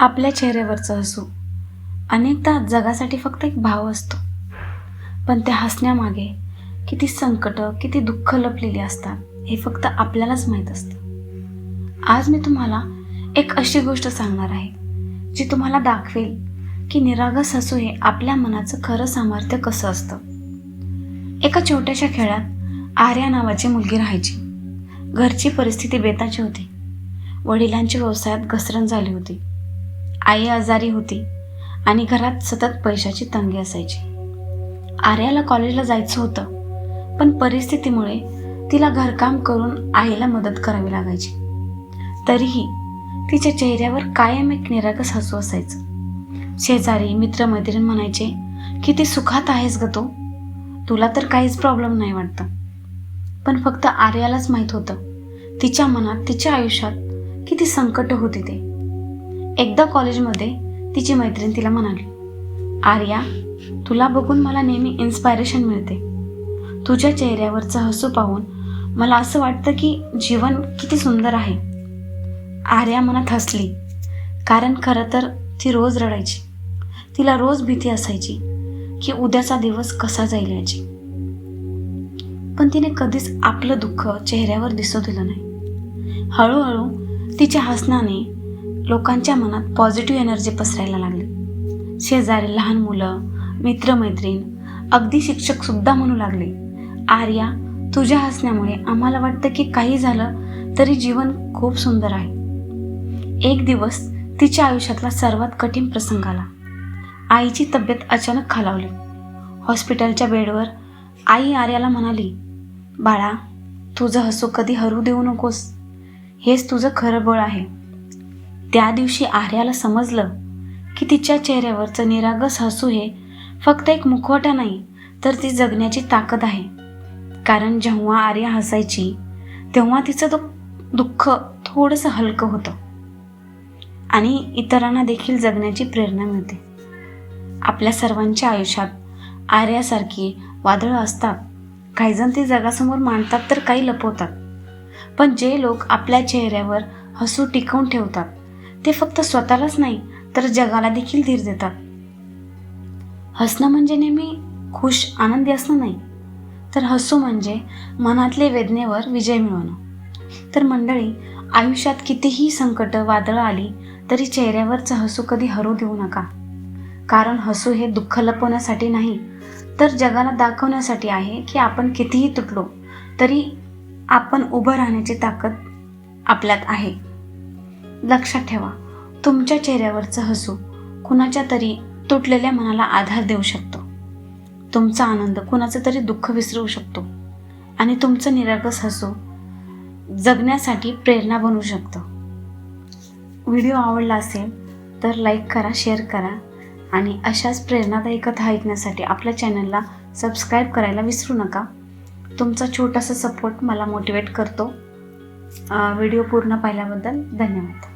आपल्या चेहऱ्यावरचं हसू अनेकदा जगासाठी फक्त एक भाव असतो. पण त्या हसण्यामागे किती संकटं किती दुःख लपलेली असतात हे फक्त आपल्यालाच माहीत असतं. आज मी तुम्हाला एक अशी गोष्ट सांगणार आहे जी तुम्हाला दाखवेल की निरागस हसू हे आपल्या मनाचं खरं सामर्थ्य कसं असतं. एका छोट्याशा खेळात आर्या नावाची मुलगी राहायची. घरची परिस्थिती बेताची होती. वडिलांच्या व्यवसायात घसरण झाली होती. आई आजारी होती आणि घरात सतत पैशाची तंगी असायची. आर्याला कॉलेजला जायचं होतं पण परिस्थितीमुळे तिला घरकाम करून आईला मदत करावी लागायची. तरीही तिच्या चेहऱ्यावर कायम एक निरागस हसू असायचं. शेजारी मित्रमैत्रीण म्हणायचे किती सुखात आहेस ग तो? तुला तर काहीच प्रॉब्लेम नाही वाटतं. पण फक्त आर्यालाच माहीत होतं तिच्या मनात तिच्या आयुष्यात किती संकट होती ते. एकदा कॉलेजमध्ये तिची मैत्रीण तिला म्हणाली आर्या तुला बघून मला नेहमी इन्स्पायरेशन मिळते. तुझ्या चेहऱ्यावरचं हसू पाहून मला असं वाटतं की जीवन किती सुंदर आहे. आर्या मनात हसली कारण खरं तर ती रोज रडायची. तिला रोज भीती असायची की उद्याचा दिवस कसा जाईल याची. पण तिने कधीच आपलं दुःख चेहऱ्यावर दिसू दिलं नाही. हळूहळू तिच्या हसण्याने लोकांच्या मनात पॉझिटिव्ह एनर्जी पसरायला लागली. शेजारी लहान मुलं मित्रमैत्रीण अगदी शिक्षक सुद्धा म्हणू लागले आर्या तुझ्या हसण्यामुळे आम्हाला वाटतं की काही झालं तरी जीवन खूप सुंदर आहे. एक दिवस तिच्या आयुष्यातला सर्वात कठीण प्रसंग आला. आईची तब्येत अचानक खालावली. हॉस्पिटलच्या बेडवर आई आर्याला म्हणाली बाळा तुझं हसू कधी हरू देऊ नकोस. हेच तुझं खरं बळ आहे. त्या दिवशी आर्याला समजलं की तिच्या चेहऱ्यावरचं निरागस हसू हे फक्त एक मुखवटा नाही तर ती जगण्याची ताकद आहे. कारण जेव्हा आर्या हसायची तेव्हा तिचं दु दुःख थोडंसं हलकं होतं. आणि इतरांना देखील जगण्याची प्रेरणा मिळते. आपल्या सर्वांच्या आयुष्यात आर्यासारखी वादळं असतात. काहीजण ती जगासमोर मांडतात तर काही लपवतात. पण जे लोक आपल्या चेहऱ्यावर हसू टिकवून ठेवतात ते फक्त स्वतःलाच नाही तर जगाला देखील धीर देतात. हसणं म्हणजे नेहमी खुश आनंदी असणं नाही तर हसू म्हणजे मनातले वेदनेवर विजय मिळवणं. तर मंडळी आयुष्यात कितीही संकट वादळं आली तरी चेहऱ्यावरचं हसू कधी हरू देऊ नका. कारण हसू हे दुःख लपवण्यासाठी नाही तर जगाला दाखवण्यासाठी आहे की आपण कितीही तुटलो तरी आपण उभं राहण्याची ताकद आपल्यात आहे. लक्षात ठेवा तुमच्या चेहऱ्यावरचं हसू कुणाच्या तरी तुटलेल्या मनाला आधार देऊ शकतो. तुमचा आनंद कुणाचं तरी दुःख विसरवू शकतो आणि तुमचं निरागस हसू जगण्यासाठी प्रेरणा बनवू शकतं. व्हिडिओ आवडला असेल तर लाईक करा शेअर करा आणि अशाच प्रेरणादायी कथा ऐकण्यासाठी आपल्या चॅनलला सबस्क्राईब करायला विसरू नका. तुमचा छोटासा सपोर्ट मला मोटिवेट करतो. व्हिडिओ पूर्ण पाहिल्याबद्दल धन्यवाद.